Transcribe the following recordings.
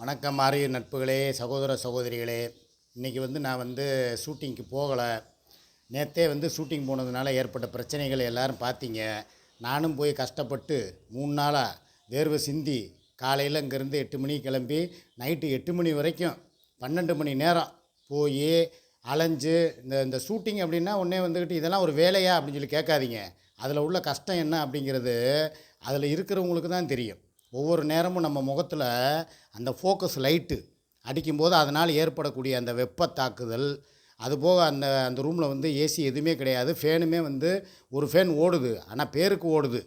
வணக்கம் மாறிய நட்புகளே சகோதர சகோதரிகளே. இன்றைக்கி வந்து நான் வந்து ஷூட்டிங்க்கு போகலை. நேற்றே வந்து ஷூட்டிங் போனதுனால ஏற்பட்ட பிரச்சனைகளை எல்லோரும் பார்த்தீங்க. நானும் போய் கஷ்டப்பட்டு மூணு நாளாக வேர்வை சிந்தி காலையில் இங்கேருந்து எட்டு மணிக்கு கிளம்பி நைட்டு எட்டு மணி வரைக்கும் பன்னெண்டு மணி நேரம் போய் அலைஞ்சு இந்த இந்த ஷூட்டிங் அப்படின்னா உடனே வந்துக்கிட்டு இதெல்லாம் ஒரு வேலையா அப்படின்னு சொல்லி கேட்காதீங்க. அதில் உள்ள கஷ்டம் என்ன அப்படிங்கிறது அதில் இருக்கிறவங்களுக்கு தான் தெரியும். ஒவ்வொரு நேரமும் நம்ம முகத்தில் அந்த ஃபோக்கஸ் லைட்டு அடிக்கும்போது அதனால் ஏற்படக்கூடிய அந்த வெப்ப தாக்குதல் அதுபோக அந்த அந்த ரூமில் வந்து ஏசி எதுவுமே கிடையாது. ஃபேனுமே வந்து ஒரு ஃபேன் ஓடுது. ஆனால் பேருக்கு ஓடுது.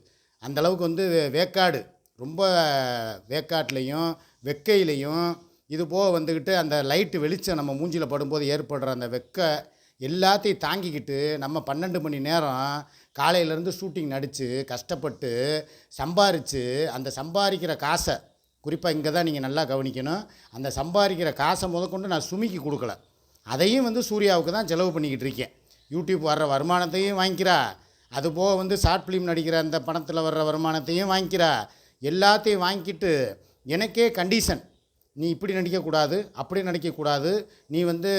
அந்த அளவுக்கு வந்து வேக்காடு. ரொம்ப வேக்காட்லேயும் வெக்கையிலையும் இது போக வந்துக்கிட்டு அந்த லைட்டு வெளிச்சம் நம்ம மூஞ்சியில் படும்போது ஏற்படுற அந்த வெக்க எல்லாத்தையும் தாங்கிக்கிட்டு நம்ம பன்னெண்டு மணி நேரம் காலையிலேருந்து ஷூட்டிங் நடித்து கஷ்டப்பட்டு சம்பாரித்து அந்த சம்பாதிக்கிற காசை குறிப்பாக இங்கே தான் நீங்கள் நல்லா கவனிக்கணும் அந்த சம்பாதிக்கிற காசை முதற்கொண்டு நான் சுமிக்கு கொடுக்கல. அதையும் வந்து சூர்யாவுக்கு தான் செலவு பண்ணிக்கிட்டு இருக்கேன். யூடியூப் வர்ற வருமானத்தையும் வாங்கிக்கிறா. அதுபோக வந்து ஷார்ட் ஃபிலிம் நடிக்கிற அந்த பணத்தில் வர்ற வருமானத்தையும் வாங்கிக்கிறா. எல்லாத்தையும் வாங்கிக்கிட்டு எனக்கே கண்டிஷன் நீ இப்படி நடிக்கக்கூடாது அப்படி நடிக்கக்கூடாது. நீ வந்து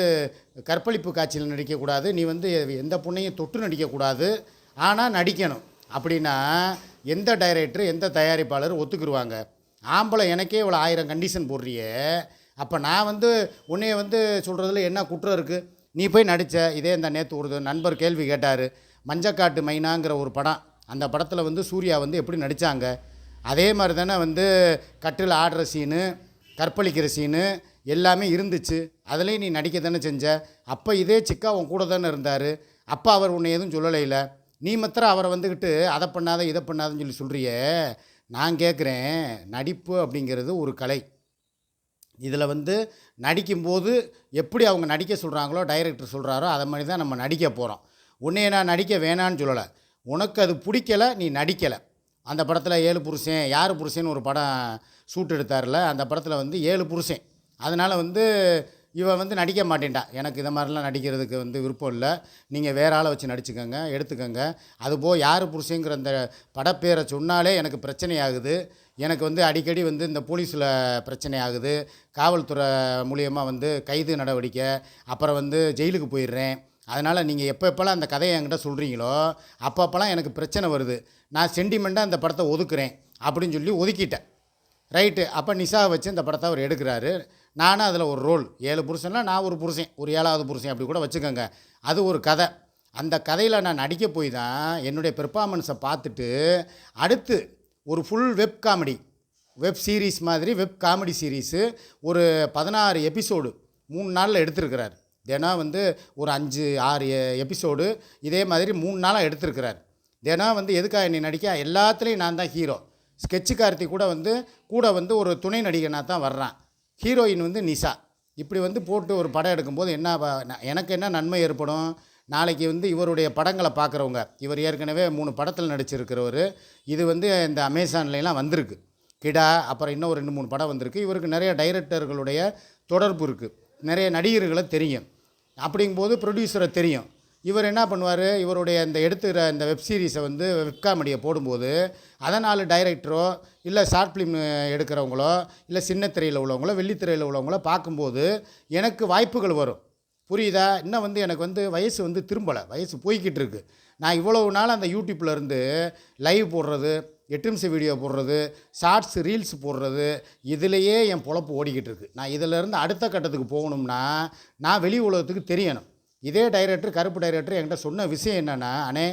கற்பழிப்பு காட்சியில் நடிக்கக்கூடாது. நீ வந்து எந்த பொண்ணையும் தொட்டு நடிக்கக்கூடாது. ஆனால் நடிக்கணும். அப்படின்னா எந்த டைரக்டர் எந்த தயாரிப்பாளர் ஒத்துக்குருவாங்க? ஆம்பளை எனக்கே இவ்வளோ ஆயிரம் கண்டிஷன் போடுறியே. அப்போ நான் வந்து உன்னைய வந்து சொல்கிறதுல என்ன குற்றம் இருக்குது நீ போய் நடித்த இதே இந்த நேற்று ஒரு நண்பர் கேள்வி கேட்டார். மஞ்சக்காட்டு மைனாங்கிற ஒரு படம். அந்த படத்தில் வந்து சூர்யா வந்து எப்படி நடித்தாங்க அதே மாதிரி தானே வந்து கட்டில் ஆடுற சீனு கற்பழிக்கிற சீனு எல்லாமே இருந்துச்சு. அதுலேயும் நீ நடிக்க தானே செஞ்ச? அப்போ இதே சிக்கா உன் கூட தானே இருந்தார். அப்போ அவர் உன்னை எதுவும் சொல்லலைல. நீ மாத்திரம் அவரை வந்துக்கிட்டு அதை பண்ணாத இதை பண்ணாதன்னு சொல்லி சொல்கிறியே நான் கேட்குறேன் நடிப்பு அப்படிங்கிறது ஒரு கலை. இதில் வந்து நடிக்கும்போது எப்படி அவங்க நடிக்க சொல்கிறாங்களோ டைரக்டர் சொல்கிறாரோ அதை மாதிரி தான் நம்ம நடிக்க போகிறோம். உன்னைய நான் நடிக்க வேணான்னு சொல்லலை. உனக்கு அது பிடிக்கலை நீ நடிக்கலை. அந்த படத்தில் ஏழு புருஷன் யார் புருஷன் ஒரு படம் ஷூட் எடுத்தார்ல அந்த படத்தில் வந்து ஏழு புருஷன். அதனால் வந்து இவன் வந்து நடிக்க மாட்டேன்டா. எனக்கு இதை மாதிரிலாம் நடிக்கிறதுக்கு வந்து விருப்பம் இல்லை. நீங்கள் வேற ஆளை வச்சு நடிச்சுக்கோங்க எடுத்துக்கோங்க. அதுபோக யார் புருஷங்கிற அந்த படப்பேரை சொன்னாலே எனக்கு பிரச்சனை ஆகுது. எனக்கு வந்து அடிக்கடி வந்து இந்த போலீஸில் பிரச்சனை ஆகுது. காவல்துறை மூலியமாக வந்து கைது நடவடிக்கை அப்புறம் வந்து ஜெயிலுக்கு போயிடுறேன். அதனால் நீங்கள் எப்போ எப்போல்லாம் அந்த கதையை என்கிட்ட சொல்கிறீங்களோ அப்பப்போலாம் எனக்கு பிரச்சனை வருது. நான் சென்டிமெண்ட்டாக அந்த படத்தை ஒதுக்குறேன். அப்படின்னு சொல்லி ஒதுக்கிட்டேன். ரைட்டு. அப்போ நிஷாவை வச்சு இந்த படத்தை அவர் எடுக்கிறாரு. நானும் அதில் ஒரு ரோல். ஏழு புருஷன்லாம் நான் ஒரு புருஷன். ஒரு ஏழாவது புருஷன் அப்படி கூட வச்சுக்கோங்க. அது ஒரு கதை. அந்த கதையில் நான் நடிக்க போய் தான் என்னுடைய பெர்ஃபார்மன்ஸை பார்த்துட்டு அடுத்து ஒரு full web comedy web series மாதிரி வெப் காமெடி சீரீஸு ஒரு பதினாறு எபிசோடு மூணு நாளில் எடுத்திருக்கிறார். தினம் வந்து ஒரு அஞ்சு ஆறு எபிசோடு இதே மாதிரி மூணு நாளாக எடுத்திருக்கிறார். தினம் வந்து எதுக்காக என்னை நடிக்க எல்லாத்துலேயும் நான் தான் ஹீரோ ஸ்கெட்சு கார்த்தி கூட வந்து கூட வந்து ஒரு துணை நடிகனாக தான் வர்றான். ஹீரோயின் வந்து நிஷா. இப்படி வந்து போட்டு ஒரு படம் எடுக்கும்போது என்ன எனக்கு என்ன நன்மை ஏற்படும்? நாளைக்கு வந்து இவருடைய படங்களை பார்க்குறவங்க இவர் ஏற்கனவே மூணு படத்தில் நடிச்சிருக்கிறவர் இது வந்து இந்த அமேசான்லாம் வந்திருக்கு. கிடா அப்புறம் இன்னும் ஒரு ரெண்டு மூணு படம் வந்திருக்கு. இவருக்கு நிறைய டைரக்டர்களுடைய தொடர்பு இருக்குது நிறைய நடிகர்களை தெரியும். அப்படிங்கும்போது ப்ரொடியூசரை தெரியும். இவர் என்ன பண்ணுவார்? இவருடைய இந்த எடுத்துகிற இந்த வெப் சீரிஸை வந்து வெப் காமெடியை போடும்போது அதனால் டைரக்டரோ இல்லை ஷார்ட் ஃபிலிம் எடுக்கிறவங்களோ இல்லை சின்ன திரையில் உள்ளவங்களோ வெள்ளித்திரையில் உள்ளவங்களோ பார்க்கும்போது எனக்கு வாய்ப்புகள் வரும். புரியுதா? இன்னும் வந்து எனக்கு வந்து வயசு வந்து திரும்பலை. வயசு போய்கிட்டு இருக்கு. நான் இவ்வளவு நாள் அந்த யூடியூப்பில் இருந்து லைவ் போடுறது எட்டு நிமிஷம் வீடியோ போடுறது ஷார்ட்ஸ் ரீல்ஸ் போடுறது இதுலேயே என் பொழப்பு ஓடிக்கிட்டு இருக்குது நான் இதிலேருந்து அடுத்த கட்டத்துக்கு போகணும்னா நான் வெளி உலகத்துக்கு தெரியணும். இதே டைரக்டர் கருப்பு டைரக்டர் என்கிட்ட சொன்ன விஷயம் என்னென்னா அண்ணே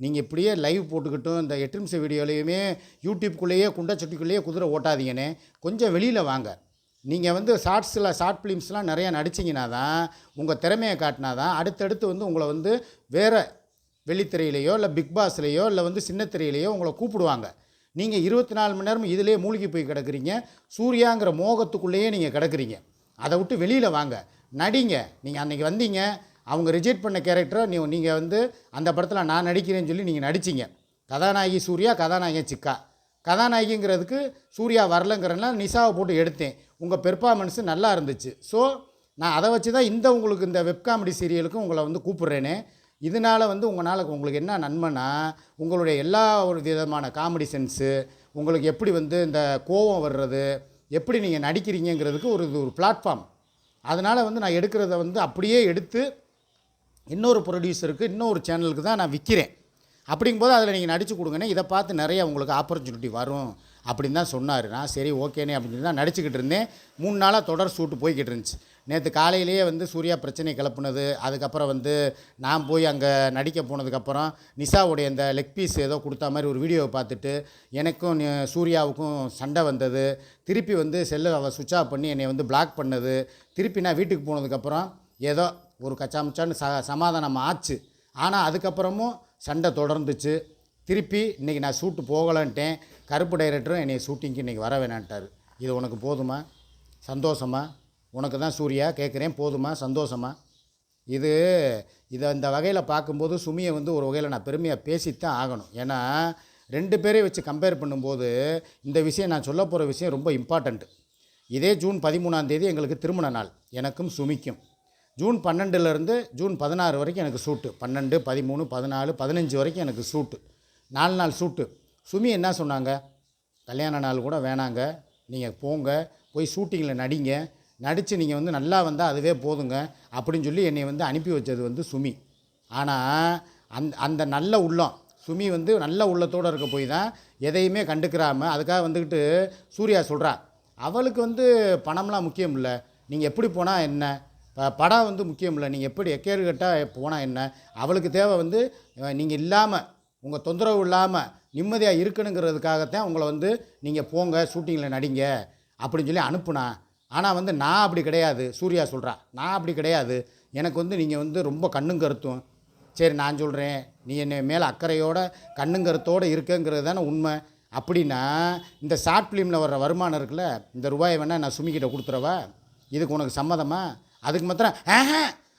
நீங்கள் இப்படியே லைவ் போட்டுக்கிட்டும் இந்த எட்டு வீடியோலையுமே யூடியூப்குள்ளேயே குண்டச்சட்டிக்குள்ளேயே குதிரை ஓட்டாதீங்கண்ணே கொஞ்சம் வெளியில் வாங்க. நீங்கள் வந்து ஷார்ட்ஸில் ஷார்ட் ஃபிலிம்ஸ்லாம் நிறையா நடிச்சிங்கன்னா தான் உங்கள் திறமையை காட்டினா தான் அடுத்தடுத்து வந்து உங்களை வந்து வேறு வெள்ளித்திரையிலையோ இல்லை பிக் பாஸ்லேயோ இல்லை வந்து சின்னத்திரையிலையோ உங்களை கூப்பிடுவாங்க. நீங்கள் இருபத்தி நாலு மணி நேரம் இதிலே மூழ்கி போய் கிடக்குறீங்க. சூர்யாங்கிற மோகத்துக்குள்ளேயே நீங்கள் கிடக்குறீங்க. அதை விட்டு வெளியில் வாங்க. நடிங்க. நீங்கள் அன்றைக்கி வந்தீங்க. அவங்க ரிஜெக்ட் பண்ண கேரக்டரை நீ நீங்கள் வந்து அந்த படத்தில் நான் நடிக்கிறேன்னு சொல்லி நீங்கள் நடிச்சிங்க. கதாநாயகி சூர்யா கதாநாயகன் சிக்கா. கதாநாயகிங்கிறதுக்கு சூர்யா வரலங்கிறனால நிஷாவை போட்டு எடுத்தேன். உங்கள் பெர்ஃபார்மன்ஸு நல்லா இருந்துச்சு. ஸோ நான் அதை வச்சு தான் இந்த உங்களுக்கு இந்த வெப் காமெடி சீரியலுக்கும் உங்களை வந்து கூப்பிட்றேனே. இதனால் வந்து உங்களால் உங்களுக்கு என்ன நன்மைனா உங்களுடைய எல்லா ஒரு விதமான காமெடி சென்ஸு உங்களுக்கு எப்படி வந்து இந்த கோபம் வர்றது எப்படி நீங்கள் நடிக்கிறீங்கங்கிறதுக்கு ஒரு இது ஒரு பிளாட்ஃபார்ம் அதனால் வந்து நான் எடுக்கிறத வந்து அப்படியே எடுத்து இன்னொரு ப்ரொடியூசருக்கு இன்னொரு சேனலுக்கு தான் நான் விற்கிறேன் அப்படிங்கும்போது அதில் நீங்கள் நடித்து கொடுங்கண்ணே இதை பார்த்து நிறைய உங்களுக்கு ஆப்பர்ச்சுனிட்டி வரும் அப்படின்னு தான் சொன்னார். நான் சரி ஓகேனே அப்படின்னு தான் நடிச்சுக்கிட்டு இருந்தேன். மூணு நாளாக தொடர் ஷூட்டு போய்கிட்டு இருந்துச்சு. நேற்று காலையிலேயே வந்து சூர்யா பிரச்சனை கிளப்புனது அதுக்கப்புறம் வந்து நான் போய் அங்கே நடிக்க போனதுக்கப்புறம் நிஷாவுடைய அந்த லெக் பீஸ் ஏதோ கொடுத்த மாதிரி ஒரு வீடியோவை பார்த்துட்டு எனக்கும் சூர்யாவுக்கும் சண்டை வந்தது. திருப்பி வந்து செல்லை அவள் சுவிட்ச் ஆஃப் பண்ணி என்னை வந்து பிளாக் பண்ணது. திருப்பி நான் வீட்டுக்கு போனதுக்கப்புறம் ஏதோ ஒரு கச்சாமுச்சான்னு ச சமாதானம் ஆச்சு. ஆனால் அதுக்கப்புறமும் சண்டை தொடர்ந்துச்சு. திருப்பி இன்றைக்கி நான் ஷூட்டு போகலன்ட்டேன். கருப்பு டைரக்டரும் என்னை ஷூட்டிங்க்கு இன்றைக்கி வர வேணான்ட்டார். இது உனக்கு போதுமா? சந்தோஷமா? உனக்கு தான் சூர்யா? கேட்குறேன் போதுமா? சந்தோஷமா? இது இதை இந்த வகையில் பார்க்கும்போது சுமியை வந்து ஒரு வகையில் நான் பெருமையாக பேசித்தான் ஆகணும். ஏன்னா ரெண்டு பேரையும் வச்சு கம்பேர் பண்ணும்போது இந்த விஷயம் நான் சொல்ல போகிற விஷயம் ரொம்ப இம்பார்ட்டண்ட்டு இதே ஜூன் பதிமூணாம் தேதி எங்களுக்கு திருமண நாள். எனக்கும் சுமிக்கும். ஜூன் பன்னெண்டுலேருந்து ஜூன் பதினாறு வரைக்கும் எனக்கு சூட்டு. பன்னெண்டு பதிமூணு பதினாலு பதினஞ்சு வரைக்கும் எனக்கு சூட்டு. நாலு நாள் சூட்டு. சுமி என்ன சொன்னாங்க? கல்யாண நாள் கூட வேணாங்க. நீங்கள் போங்க. போய் ஷூட்டிங்கில் நடிங்க. நடித்து நீங்கள் வந்து நல்லா வந்தால் அதுவே போதுங்க. அப்படின்னு சொல்லி என்னை வந்து அனுப்பி வச்சது வந்து சுமி. ஆனால் அந் அந்த நல்ல உள்ளம். சுமி வந்து நல்ல உள்ளத்தோடு இருக்க போய் தான் எதையுமே கண்டுக்கிறாமல் அதுக்காக வந்துக்கிட்டு சூர்யா சொல்கிறா அவளுக்கு வந்து பணம்லாம் முக்கியம் இல்லை. நீங்கள் எப்படி போனால் என்ன? படம் வந்து முக்கியம் இல்லை நீங்கள் எப்படி எக்கேறு கட்டாக போனால் என்ன? அவளுக்கு தேவை வந்து நீங்கள் இல்லாமல் உங்கள் தொந்தரவு இல்லாமல் நிம்மதியாக இருக்கணுங்கிறதுக்காகத்தான் உங்களை வந்து நீங்கள் போங்க ஷூட்டிங்கில் நடிங்க அப்படின்னு சொல்லி அனுப்புனா. ஆனால் வந்து நான் அப்படி கிடையாது. சூர்யா சொல்கிறா நான் அப்படி கிடையாது. எனக்கு வந்து நீங்கள் வந்து ரொம்ப கண்ணும் கருத்தும். சரி நான் சொல்கிறேன் நீ என்னை மேலே அக்கறையோட கண்ணும் கருத்தோடு இருக்கங்கிறது தானே உண்மை. அப்படின்னா இந்த ஷார்ட் ஃபிலிமில் வர்ற வருமானம் இருக்குல்ல இந்த ரூபாயை வேணால் நான் சுமிக்கிட்ட கொடுத்துறவா இதுக்கு உனக்கு சம்மதமாக அதுக்கு மாத்திரம் ஆஹ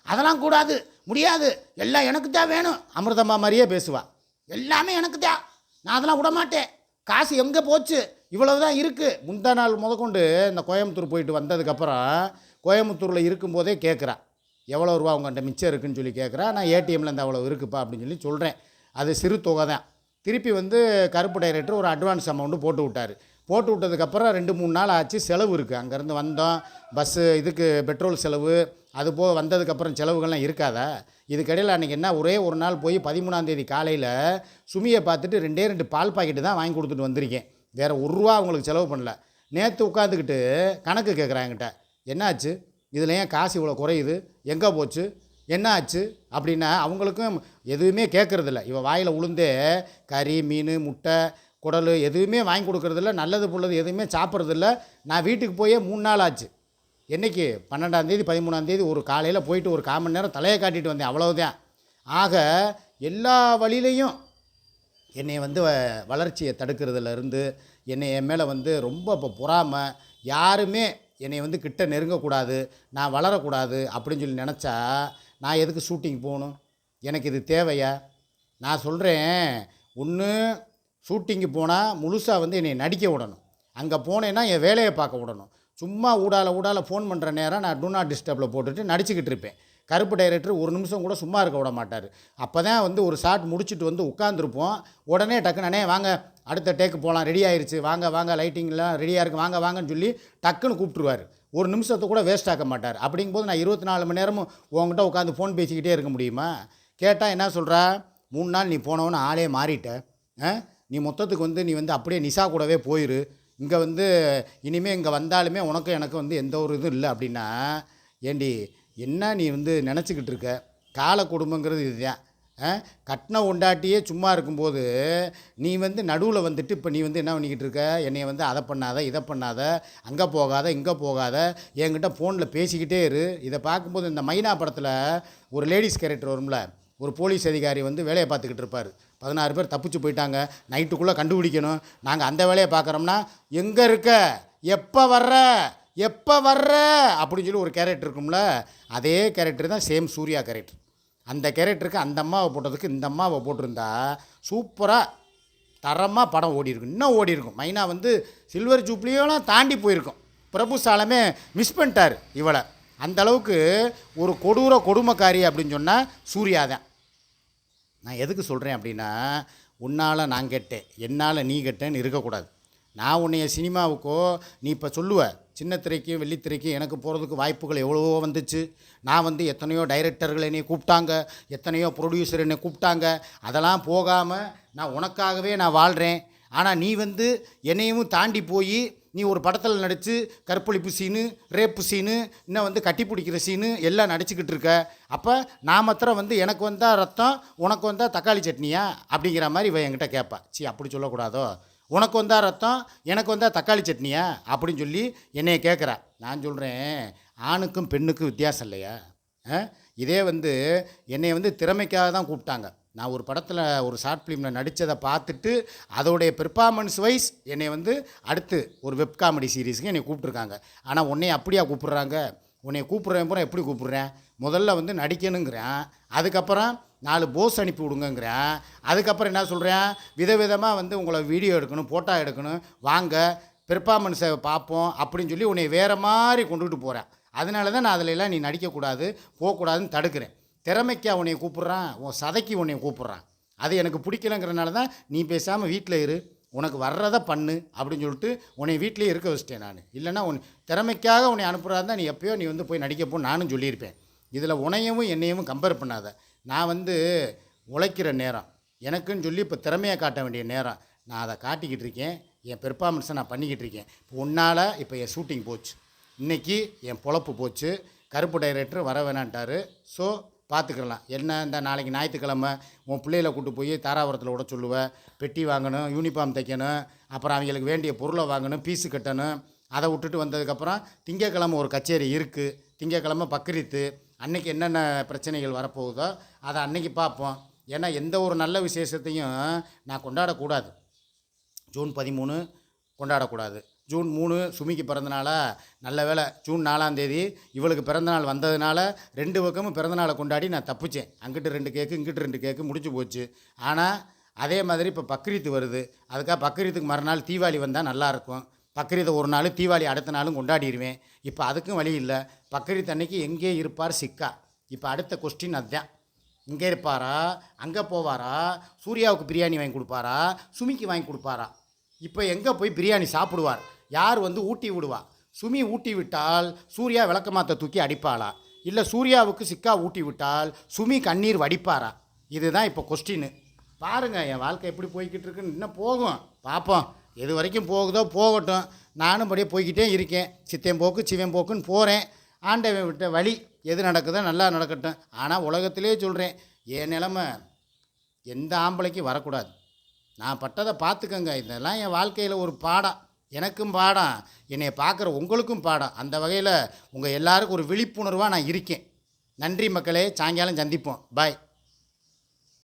அதெல்லாம் கூடாது முடியாது. எல்லாம் எனக்கு தான் வேணும். அமிர்தம்மா மாதிரியே பேசுவாள் எல்லாமே எனக்கு தான். நான் அதெல்லாம் விட மாட்டேன் காசு எங்கே போச்சு? இவ்வளவு தான் இருக்குது முந்தா நாள் முதற்கொண்டு இந்த கோயம்புத்தூர் போயிட்டு வந்ததுக்கப்புறம் கோயம்புத்தூரில் இருக்கும்போதே கேட்குறா எவ்வளோ ரூபா உங்கள்கிட்ட மிச்சம் இருக்குன்னு சொல்லி கேட்குறா நான் ஏடிஎம்மில் இந்த அவ்வளோ இருக்குப்பா அப்படின்னு சொல்லி சொல்கிறேன் அது சிறு தொகை தான் திருப்பி வந்து கருப்பு டைரக்டர் ஒரு அட்வான்ஸ் அமௌண்ட்டு போட்டு விட்டார். போட்டு விட்டதுக்கப்புறம் ரெண்டு மூணு நாள் ஆச்சு செலவு இருக்குது அங்கேருந்து வந்தோம். பஸ்ஸு இதுக்கு பெட்ரோல் செலவு அது போக வந்ததுக்கப்புறம் செலவுகள்லாம் இருக்காதா? இதுக்கடையில் அன்றைக்கி என்ன ஒரே ஒரு நாள் போய் பதிமூணாந்தேதி காலையில் சுமியை பார்த்துட்டு ரெண்டே ரெண்டு பால் பாக்கெட்டு தான் வாங்கி கொடுத்துட்டு வந்திருக்கேன். வேறு ஒரு ரூபா அவங்களுக்கு செலவு பண்ணல. நேற்று உட்காந்துக்கிட்டு கணக்கு கேட்குறாங்கிட்ட என்னாச்சு? இதில் ஏன் காசு இவ்வளோ குறையுது? எங்கே போச்சு? என்ன ஆச்சு அப்படின்னா அவங்களுக்கும் எதுவுமே கேட்குறதில்ல இவன் வாயில் உளுந்தே கறி மீன் முட்டை குடல் எதுவுமே வாங்கி கொடுக்குறதில்ல நல்லது புள்ளது எதுவுமே சாப்பிட்றதில்ல. நான் வீட்டுக்கு போயே மூணு நாள் ஆச்சு. என்னைக்கு? பன்னெண்டாந்தேதி பதிமூணாந்தேதி ஒரு காலையில் போயிட்டு ஒரு கால் மணி நேரம் தலையை காட்டிட்டு வந்தேன் அவ்வளவுதான். ஆக எல்லா வழியிலையும் என்னை வந்து வ- வளர்ச்சியை தடுக்கிறதுலேருந்து என்னை என் மேலே வந்து ரொம்ப இப்போ பொறாமல் யாருமே என்னை வந்து கிட்ட நெருங்கக்கூடாது நான் வளரக்கூடாது அப்படின்னு சொல்லி நினச்சா நான் எதுக்கு ஷூட்டிங் போகணும்? எனக்கு இது தேவையா? நான் சொல்கிறேன் ஒன்று ஷூட்டிங்கு போனால் முழுசாக வந்து என்னை நடிக்க விடணும். அங்கே போனேன்னா என் வேலையை பார்க்க விடணும். சும்மா ஊடால ஊடால ஃபோன் பண்ணுற நேரம் நான் டூ நாட் டிஸ்டர்பில் போட்டுட்டு நடிச்சுக்கிட்டு இருப்பேன். கருப்பு டைரக்டர் ஒரு நிமிஷம் கூட சும்மா இருக்க விட மாட்டார். அப்போ தான் வந்து ஒரு ஷாட் முடிச்சுட்டு வந்து உட்காந்துருப்போம் உடனே டக்குன்னு வாங்க. அடுத்த டேக்கு போகலாம் ரெடி ஆயிடுச்சு வாங்க வாங்க. லைட்டிங்லாம் ரெடியாக இருக்குது வாங்க வாங்கன்னு சொல்லி டக்குன்னு கூப்பிட்டுருவார். ஒரு நிமிஷத்தை கூட வேஸ்ட் ஆக்க மாட்டார். அப்படிங்கும்போது நான் இருபத்தி நாலு மணி நேரமும் உங்ககிட்ட உட்காந்து ஃபோன் பேசிக்கிட்டே இருக்க முடியுமா? கேட்டால் என்ன சொல்கிறா மூணு நாள் நீ போனவொன்னு ஆளே மாறிட்ட. ஆ? நீ மொத்தத்துக்கு வந்து நீ வந்து அப்படியே நிஷா கூடவே போயிரு. இங்கே வந்து இனிமேல் இங்கே வந்தாலுமே உனக்கும் எனக்கு வந்து எந்த ஒரு இதுவும் இல்லை அப்படின்னா ஏண்டி என்ன நீ வந்து நினச்சிக்கிட்டு இருக்க? கால குடும்பங்கிறது இதுதான். ஆ? கட்டின உண்டாட்டியே சும்மா இருக்கும்போது நீ வந்து நடுவில் வந்துட்டு இப்போ நீ வந்து என்ன பண்ணிக்கிட்டு இருக்க? என்னை வந்து அதை பண்ணாத இதை பண்ணாத அங்கே போகாத இங்கே போகாத என்கிட்ட ஃபோனில் பேசிக்கிட்டே இரு. இதை பார்க்கும்போது இந்த மைனா படத்தில் ஒரு லேடிஸ் கேரக்டர் வரும்ல ஒரு போலீஸ் அதிகாரி வந்து வேலையை பார்த்துக்கிட்டு இருப்பார். பதினாறு பேர் தப்பிச்சு போயிட்டாங்க. நைட்டுக்குள்ளே கண்டுபிடிக்கணும். நாங்கள் அந்த வேலையை பார்க்குறோம்னா எங்கே இருக்க? எப்போ வர்ற? எப்போ வர்ற? அப்படின்னு சொல்லி ஒரு கேரக்டர் இருக்கும்ல அதே கேரக்டர் தான் சேம் சூர்யா கேரக்டர் அந்த கேரக்டருக்கு அந்த அம்மாவை போட்டதுக்கு இந்த அம்மாவை போட்டிருந்தா சூப்பராக தரமாக படம் ஓடி இருக்கும். இன்னும் ஓடி இருக்கும். மைனா வந்து சில்வர் ஜூப்ளியோலாம் தாண்டி போயிருக்கும். பிரபு சாலமே மிஸ் பண்ணிட்டார் இவளை. அந்த அளவுக்கு ஒரு கொடூர கொடுமைக்காரி அப்படின்னு சொன்னால் சூர்யா தான். நான் எதுக்கு சொல்கிறேன் அப்படின்னா உன்னால் நான் கெட்டேன். என்னால் நீ கெட்டேன்னு இருக்கக்கூடாது. நான் உன்னைய சினிமாவுக்கோ நீ இப்போ சொல்லுவ சின்ன திரைக்கும் வெள்ளித்திரைக்கும் எனக்கு போகிறதுக்கு வாய்ப்புகள் எவ்வளவோ வந்துச்சு. நான் வந்து எத்தனையோ டைரக்டர்கள் என்னை கூப்பிட்டாங்க எத்தனையோ ப்ரொடியூசர் என்னை கூப்பிட்டாங்க. அதெல்லாம் போகாமல் நான் உனக்காகவே நான் வாழ்கிறேன் ஆனால் நீ வந்து என்னையும் தாண்டி போய் நீ ஒரு படத்தில் நடித்து கற்பழிப்பு சீனு ரேப்பு சீனு இன்னும் வந்து கட்டி பிடிக்கிற சீனு எல்லாம் நடிச்சுக்கிட்டு இருக்க. அப்போ நான் மாத்திரம் வந்து எனக்கு வந்தால் ரத்தம் உனக்கு வந்தால் தக்காளி சட்னியா? அப்படிங்கிற மாதிரி இவன் என்கிட்ட கேட்பா சி அப்படி சொல்லக்கூடாதோ? உனக்கு வந்தால் ரத்தம் எனக்கு வந்தால் தக்காளி சட்னியா? அப்படின்னு சொல்லி என்னைய கேட்குறா நான் சொல்கிறேன் ஆணுக்கும் பெண்ணுக்கும் வித்தியாசம் இல்லையா? ஆ? இதே வந்து என்னை வந்து திறமைக்காக தான் கூப்பிட்டாங்க. நான் ஒரு படத்தில் ஒரு ஷார்ட் ஃபிலிமில் நடித்ததை பார்த்துட்டு அதோடைய பெர்ஃபார்மன்ஸ் வைஸ் என்னை வந்து அடுத்து ஒரு வெப் காமெடி சீரீஸுக்கு என்னை கூப்பிட்ருக்காங்க ஆனால் உன்னை அப்படியா கூப்பிட்றாங்க? உன்னை கூப்பிட்றேன் பூரா எப்படி கூப்பிட்றேன்? முதல்ல வந்து நடிக்கணுங்கிறேன். அதுக்கப்புறம் நாலு போஸ் அனுப்பி விடுங்கங்கிறேன். அதுக்கப்புறம் என்ன சொல்கிறேன் விதவிதமாக வந்து உங்களை வீடியோ எடுக்கணும் ஃபோட்டோ எடுக்கணும். வாங்க பெர்ஃபார்மன்ஸை பார்ப்போம் அப்படின்னு சொல்லி உன்னை வேறு மாதிரி கொண்டுகிட்டு போகிறேன் அதனால தான் நான் அதிலெல்லாம் நீ நடிக்கக்கூடாது போகக்கூடாதுன்னு தடுக்கிறேன். திறமைக்கு உன்னை கூப்பிட்றான் உன் சதைக்கு உன்னை கூப்பிட்றான். அது எனக்கு பிடிக்கலங்கிறனால தான் நீ பேசாமல் வீட்டில் இரு உனக்கு வர்றதை பண்ணு அப்படின்னு சொல்லிட்டு உன்னை வீட்டிலேயே இருக்க வச்சிட்டேன் நான். இல்லைன்னா உன் திறமைக்காக உன்னை அனுப்புறதா நீ எப்பயோ நீ வந்து போய் நடிக்க போ நானும் சொல்லியிருப்பேன். இதில் உனையவும் என்னையும் கம்பேர் பண்ணாத. நான் வந்து உழைக்கிற நேரம் எனக்குன்னு சொல்லி இப்போ திறமையை காட்ட வேண்டிய நேரம். நான் அதை காட்டிக்கிட்டு இருக்கேன் என் பெர்ஃபார்மன்ஸை நான் பண்ணிக்கிட்டு இருக்கேன். இப்போ உன்னால் இப்போ என் ஷூட்டிங் போச்சு. இன்னைக்கு என் பொழப்பு போச்சு. கருப்பு டைரக்டர் வர வேணான்ட்டாரு. ஸோ பார்த்துக்கலாம். என்ன இந்த நாளைக்கு ஞாயிற்றுக்கிழமை உன் பிள்ளைகளை கூட்டு போய் தாராபுரத்தில் விட சொல்லுவேன் பெட்டி வாங்கணும் யூனிஃபார்ம் தைக்கணும் அப்புறம் அவங்களுக்கு வேண்டிய பொருளை வாங்கணும் பீஸு கட்டணும். அதை விட்டுட்டு வந்ததுக்கப்புறம் திங்கக்கிழமை ஒரு கச்சேரி இருக்குது திங்கக்கிழமை பக்ரீத்து அன்றைக்கி என்னென்ன பிரச்சனைகள் வரப்போகுதோ அதை அன்னைக்கு பார்ப்போம். ஏன்னா எந்த ஒரு நல்ல விசேஷத்தையும் நான் கொண்டாடக்கூடாது. ஜூன் பதிமூணு கொண்டாடக்கூடாது. ஜூன் மூணு சுமிக்கு பிறந்தனால நல்ல வேளை ஜூன் நாலாம் தேதி இவளுக்கு பிறந்தநாள் வந்ததுனால ரெண்டு பக்கமும் பிறந்தநாளை கொண்டாடி நான் தப்பிச்சேன். அங்கிட்டு ரெண்டு கேக்கு இங்கிட்டு ரெண்டு கேக்கு முடிஞ்சு போச்சு. ஆனால் அதே மாதிரி இப்போ பக்ரீத்து வருது. அதுக்காக பக்ரீத்துக்கு மறுநாள் தீபாவளி வந்தால் நல்லாயிருக்கும் பக்ரீத்தை ஒரு நாள் தீபாவளி அடுத்த நாளும் கொண்டாடிடுவேன் இப்போ அதுக்கும் வழி இல்லை. பக்ரீத் அன்னைக்கு எங்கே இருப்பார் சிக்கா. இப்போ அடுத்த கொஸ்டின் அதுதான். இங்கே இருப்பாரா? அங்கே போவாரா? சூர்யாவுக்கு பிரியாணி வாங்கி கொடுப்பாரா? சுமிக்கு வாங்கி கொடுப்பாரா? இப்போ எங்கே போய் பிரியாணி சாப்பிடுவார்? யார் வந்து ஊட்டி விடுவா? சுமி ஊட்டி விட்டால் சூர்யா விளக்கமாத்த தூக்கி அடிப்பாளா? இல்லை சூர்யாவுக்கு சிக்கா ஊட்டி விட்டால் சுமி கண்ணீர் வடிப்பாரா? இதுதான் இப்போ கொஸ்டின்னு பாருங்க என் வாழ்க்கை எப்படி போய்கிட்டு இருக்குன்னு இன்னும் போகும். பார்ப்போம் எது வரைக்கும் போகுதோ போகட்டும். நானும் படியே போய்கிட்டே இருக்கேன். சித்தேன் போக்கு சிவன் போக்குன்னு போகிறேன் ஆண்டவன் விட்ட வழி எது நடக்குதோ நல்லா நடக்கட்டும். ஆனால் உலகத்திலே சொல்கிறேன் என் நிலமை எந்த ஆம்பளைக்கும் வரக்கூடாது. நான் பட்டதை பார்த்துக்கங்க. இதெல்லாம் என் வாழ்க்கையில் ஒரு பாடம். எனக்கும் பாடம் என்னை பார்க்குற உங்களுக்கும் பாடம். அந்த வகையில் உங்கள் எல்லாருக்கும் ஒரு விழிப்புணர்வாக நான் இருக்கேன். நன்றி மக்களே சாயங்காலம் சந்திப்போம். பாய்